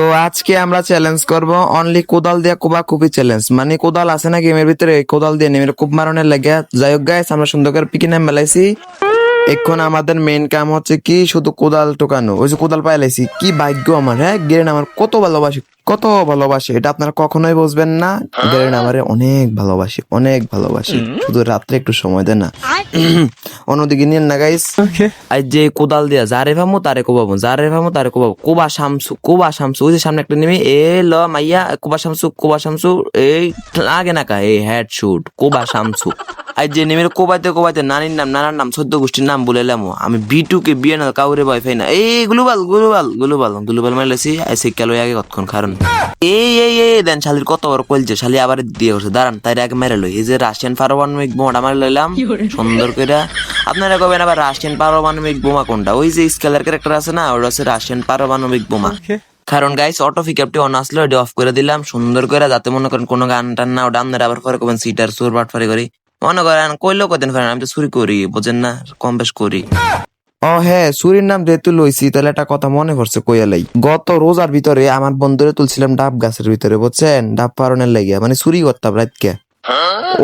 তো আজকে আমরা চ্যালেঞ্জ করব অনলি কোদাল দিয়ে কোবা কুপি চ্যালেঞ্জ মানে কোদাল আছে না গেমের ভিতরে, কোদাল দিয়ে নেমে কুপ মারনের লাগে। যাই হোক গাইস আমরা সুন্দর করে পিকি নাম মেলাইছি। এখন আমাদের মেইন কাম হচ্ছে কি? শুধু কোদাল টোকানো ওই যে কোদাল পাইলাইছি কি ভাগ্য আমার হ্যাঁ? গেরেন আমার কত ভালোবাসি কত ভালোবাসে। এটা আপনারা কখনোই বুঝবেন না। গেরেন আমারে অনেক ভালোবাসি অনেক ভালোবাসি। শুধু রাত্রে একটু সময় দেয় না। অন্যদিকে নিয়ে না গাইস আজ যে কোদাল দিয়া যারে ভামু তারে কোবাবো যারে ভামু তারে কোবাবো। কোবা শামসু কোবা শামসু ওই যে সামনে একটা নেমে এ ল মাইয়া কোবা শামসু কোবা শামসু এই লাগে না কা এই হেড শুট কোবা শামসু। আজ যে নেমে কোবাইতে কোবাইতে নানির নাম নানার নাম সদ্য গোষ্ঠীর নাম বলে এলাম আমি বিটু কে বিয়ে না কাউরে ভয় পাই না। এই গ্লোবাল গ্লোবাল গ্লোবাল গ্লোবাল মারলেছি আই শিক্ষা লই আগে কতক্ষণ কারণ। এই এই এই দেন শালির কত বড় কলছে শালি আবার দিয়ে করছে দাঁড়ান তাই আগে মেরে লই। এই যে রাশিয়ান পারমাণবিক বোমাটা মারি লইলাম সুন্দর করে। আপনারা কবেন আবার রাশিয়ান পারমাণবিক বোমা কোনটা? ওই যে স্কেলার ক্যারেক্টার আছে না ওটা হচ্ছে রাশিয়ান পারমাণবিক বোমা। কারণ গাইস অটো পিকআপটি অন আসলো এটা অফ করে দিলাম সুন্দর করে যাতে মনে করেন কোনো গান টান না ওটা আপনারা আবার করে করবেন সিটার সুর বাট ফারি করি। মনে করেন, কইলেও কদিন ফেরেন আমি তো চুরি করি, বুঝেন না, কম বেশ করি। ও হ্যাঁ সুরির নাম যেহেতু লইছি, তাহলে একটা কথা মনে পড়ছে কইয়ালাই। গত রোজার ভিতরে আমার বন্ধুরে তুলছিলাম ডাব গাছের ভিতরে, বুঝছেন? ডাব পারনের লাগিয়া মানে চুরি করতাম রাতকে।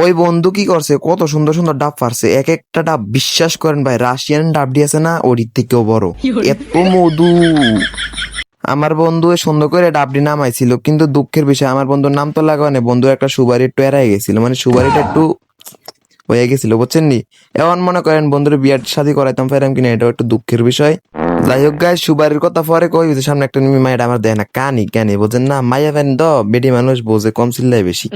ওই বন্ধু কি করছে, কত সুন্দর সুন্দর ডাব পারছে। এক একটা ডাব, বিশ্বাস করেন ভাই, রাশিয়ান ডাব দিয়েছে না ওটির থেকেও বড়। এত মধু। আমার বন্ধু সুন্দর করে ডাবডি নামাইছিল, কিন্তু দুঃখের বিষয়, আমার বন্ধুর নাম তো লাগানো বন্ধু একটা সুবারি একটু এড়াই গেছিল মানে সুবারিটা একটু হয়ে গেছিল বুঝছেন নি এমন মনে করেন বন্ধুর বিয়ার শাদি করাইতাম ফেরাম কিনা এটাও একটু দুঃখের বিষয়। যাই হোক গায়ে সুবারের কথা পরে কই যে সামনে একটা নিমি মায়ের আমার দেয় না কানি কানি বোঝেন না? মাইয়া ফ্যান তো বেটি মানুষ বোঝে কম চিল্লাই বেশি।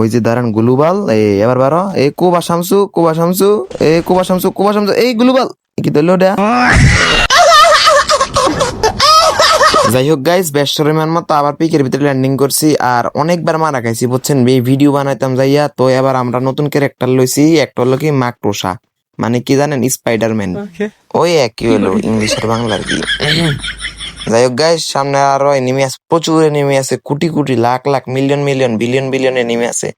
ওই যে দাঁড়ান গুলুবাল এই এবার বারো এই কোবা শামসু কোবা শামসু এই কোবা শামসু কোবা শামসু এই গুলুবাল কি দিল ওটা? যাই হোক গাইস বেশ্বরের মতো আবার পিকের ভিতরে ল্যান্ডিং করছি আর অনেকবার মারা খাইছি বুঝছেন? এই ভিডিও বানাইতাম যাইয়া তো এবার আমরা নতুন ক্যারেক্টার লইছি একটা হলো কি মাকড়সা মানে কি জানেন স্পাইডারম্যান ওই একই হলো ইংলিশ আর বাংলার কি। যাই হোক গাইস সামনে আরও এনিমি আছে প্রচুর এনিমি আছে crore crore lakh lakh million million billion billion enemy আছে।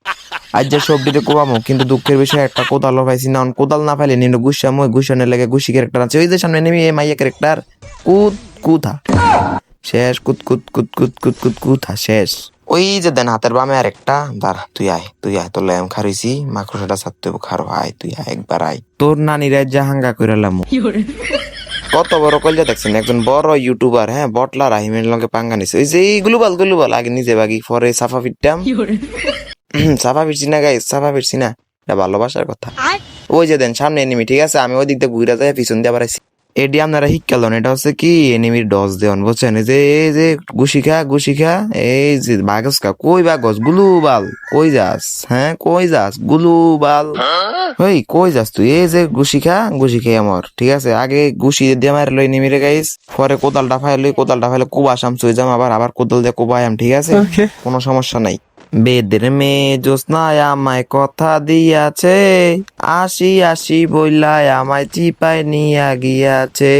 আজ যে সবজিতে কোবামো কিন্তু দুঃখের বিষয় একটা কোদাল পাইছি না কোদাল না পাইলে নিন গুসামো গুসানের লেগে গুসি ক্যারেক্টার আছে। ওই যে সামনে এনিমি এ মাইয়া ক্যারেক্টার কুদ কুথা। শেষ কুত কুত কুত কুত কুত কুত কুথা শেষ। ওই যে দেন হাতের বামে আর একটা দাঁড়া তুই আয় তুই আয় তোর ল্যাম খারিছি মাকড়সাটা ছাড়তে খারো আয় তুই আয় একবার আয়। তোর নানিরা যা হাঙ্গা করে লাম। কত বড় কলজা দেখছেন? একজন বড় ইউটিউবার হ্যাঁ বটলা রাহিমের লগে পাঙ্গা নিছে। ওই যে এই গ্লোবাল গ্লোবাল আগে নিজে বাগি পরে সাফা ফিটতাম সাফা ফিরছি না গাই সাফা ফিরছি না। এটা ভালোবাসার কথা। ওই যে দেন সামনে এনিমি ঠিক আছে? আমি ওই দিক দিয়ে ঘুরে যাই পিছন দিয়ে আবার এডি আপনারা শিক্ষালন এটা হচ্ছে কি এনিমির ডস দেওয়ান বুঝছেন? এই যে এই যে গুশি খা গুশি খা এই যে বাগস খা কই বাগস গুলুবাল কই যাস হ্যাঁ কই যাস গুলুবাল। ওই কই যাস তুই? এই যে গুশি খা গুশি খেয়ে আমার ঠিক আছে? আগে গুশি দিয়ে মার লই নিমিরে গাইস পরে কোদালটা ফাইল কোদালটা ফাইলে কুবাসাম চুই যাম আবার আবার কোদাল দিয়ে কুবায়াম ঠিক আছে? কোনো সমস্যা নাই। বেদের মেয়ে জ্যোৎস্নায় আমায় কথা দিয়াছে। আসি আসি বইলায় আমায় চিপায় নিয়া গিয়াছে।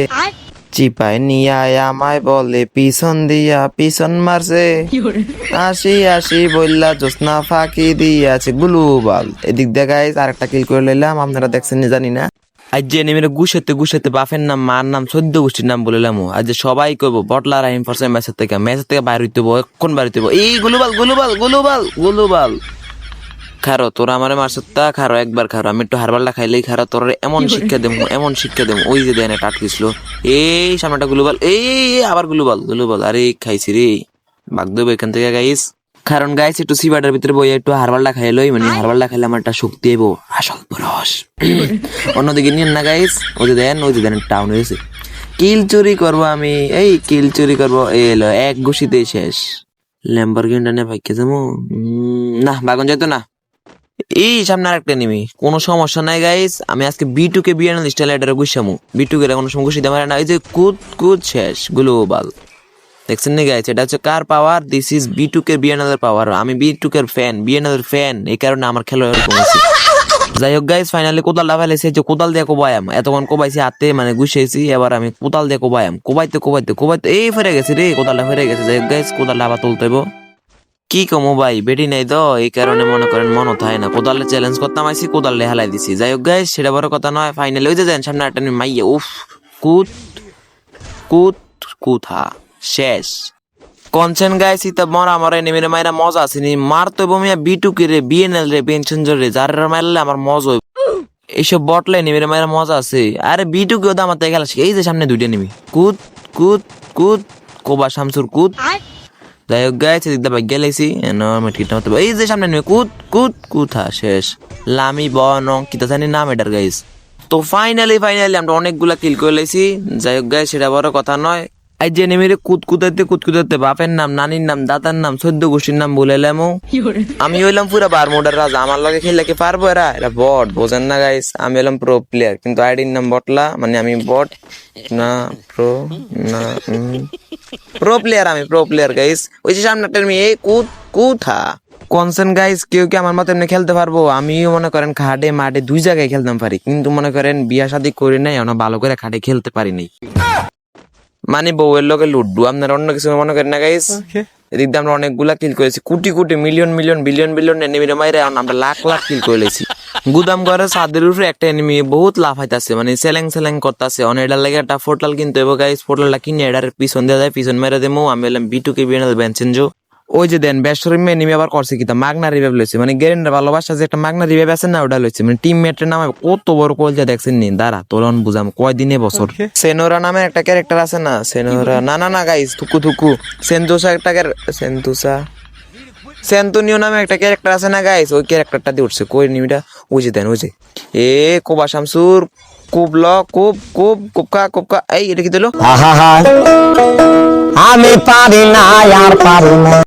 চিপায় নিয়ায় আমায় বলে পিছন দিয়া পিছন মারছে। আসি আসি বললা জ্যোৎস্না ফাঁকি দিয়াছে। গুলুবাল এদিক গাইস আরেকটা কিল করে লইলাম। আপনারা দেখছেন জানি না। আজ যে নেমে গুছাতে গুছাতে বাপের নাম মার নাম সদ্য গোষ্ঠীর নাম বলিলাম আজ যে সবাই কইব বটলা রাহিম ফার্সে ম্যাচের থেকে ম্যাচের থেকে বাইর হইতে কোন বাইর হইতে এই গুলুবাল গুলুবাল গুলুবাল গুলুবাল। খারো তোরা আমারে মারছত তা খারো একবার খারো। আমি একটু হারবালটা খাইলেই খারো তোর এমন শিক্ষা দেবো এমন শিক্ষা দেবো। ওই যে দেন একটা আটকেছিল এই সামনেটা গুলুবাল এই আবার গুলুবাল গুলুবাল। আরে খাইছি রে। বাগ দেবো এখান থেকে গাইস। কারণ গাইস একটু সিবাটার ভিতরে বই একটু হারবালটা খাইলই মানে হারবালটা খাইলে আমার একটা শক্তি এবো আসল পুরস অন্যদিকে নিন না গাইস ওই যে দেন, ওই যে দেন টাউন হয়েছে কিল চুরি করব আমি, এই কিল চুরি করব এলো, এক ঘুষিতেই শেষ। ল্যাম্বরগিনটা নে ভাইকে যাব। না, বাগন যাইতো না। এই সামনে আরেকটা নিবি। কোনো সমস্যা নাই গাইস আমি আজকে বি টু কে স্টাইল এটারে গুছামু বি টু কে কোনো সময় গুছিতে পারে না। এই যে কুদ কুদ শেষ গ্লোবাল দেখছেন নি গাইস এটা হচ্ছে কার power this is B two K BNL power আমি B two K fan BNL fan এই কারণে আমার খেলা এরকম হয়েছে। যাই হোক গাইস ফাইনালি কোদাল লাভাইলেছে যে কোদাল দিয়ে কোবায়াম। এতক্ষণ কোবাইছি হাতে মানে গুছিয়েছি। এবার আমি কোদাল দিয়ে কোবায়াম। কোবাইতে কোবাইতে কোবাইতে। এই ফেরে গেছে রে কোদালটা ফেরে গেছে। যাই হোক গাইস কোদাল লাভা তুলতে হইব। কি কমো ভাই, বেটি নাই তো? এই কারণে মনে করেন মন থাকে না। কোদালে চ্যালেঞ্জ করতাম আইসি কোদালে হেলাই দিছি। যাই হোক গাইস সেটা বড় কথা নয়। ফাইনালি ওই যে যান সামনে একটা মাইয়া, উফ, কুত কুত, কুথা। শেষ। কনসেন গাইস ইতা মরা মরা নেমেরে মাইরা মজা আসেনি। মার তো বমিয়া বিটুকি রে, বিএনএল রে পেনশনজর রে, যার মারলে আমার মজা এইসব বটলে নেমেরে মাইরা মজা আছে। আরে বিটুকি ওদা আমার খেলা শিখে এই যে সামনে দুইটা নেমি কুদ কুদ কুদ কোবা শামসুর কুদ যাই হোক গাইছে দিকদা ভাই গেলেছি ঠিক মতো এই যে সামনে নেমে কুদ কুদ কুথা শেষ। লামি, বন কিতা জানি নাম এটার গাইস তো ফাইনালি ফাইনালি আমরা অনেকগুলা কিল করে লেছি যাই হোক গাইস সেটা বড় কথা নয়। এই যে নেমেরে কুতকুতাতে কুতকুতাতে বাপের নাম, নানির নাম, দাদার নাম, সদ্য গোষ্ঠীর নাম বলে এলাম আমি হইলাম পুরা বারমোডার রাজা, আমার লগে খেললে কি পারব এরা? এরা বট, বোঝেন না গাইস আমি হলাম প্রো প্লেয়ার কিন্তু আইডির নাম বটলা মানে আমি বট, না প্রো না প্রো প্লেয়ার আমি প্রো প্লেয়ার গাইস ওই যে সামনে একটা মেয়ে কুত, কুথা। কনসেন গাইস কেউ কি আমার মতো এমনি খেলতে পারব? আমিও মনে করেন খাটে মাঠে দুই জায়গায় খেলতাম পারি, কিন্তু মনে করেন বিয়া শাদি করি নাই, এখনও ভালো করে খাটে খেলতে পারিনি মানে বউয়ের লগে লুড্ডু। আপনার অন্য কিছু মনে করেন না গাইস এদিক দিয়ে আমরা অনেকগুলা কিল করেছি। Crore crore million million billion billion enemy মাইরে আমরা লাখ লাখ কিল করেছি গুদাম ঘরে ছাদের উপরে একটা এনিমি বহুত লাভ হইতাছে মানে সেলেং সেলেং করতেছে। অন এটার লাগে একটা পোর্টাল কিনতে হবে গাইস পোর্টালটা কিনে এটার পিছন দেওয়া যায় পিছন মেরে দেবো আমি এলাম বিটুকে বিএনএল বেঞ্চেনজো ওই যে দেন বেসরমি এনিমি আবার করছে কি তা? মাগনা রিভাইভ লইছে। মানে গেরেন্ডার ভালোবাসা যে একটা মাগনা রিভাইভ আছে না ওটা লইছে। মানে টিম মেটের নামে কত বড় কলজা দেখছেন নি? দাঁড়া তোলন বুঝাম কয় দিনে বছর সেনোরা নামে একটা ক্যারেক্টার আছে না? সেনোরা না না না গাইস থুকু থুকু। সেন্তুসা একটা সেন্তুসা সেন্তুনিও নামে একটা ক্যারেক্টার আছে না গাইস ওই ক্যারেক্টারটা দিয়ে উঠছে। কই নিমিটা ওই যে দেন ওই যে। এ কোবা শামসুর কুব ল কুব কুব কুবকা কুবকা এই এটা কি দিল? আহা আমি পারি না আর পারি না।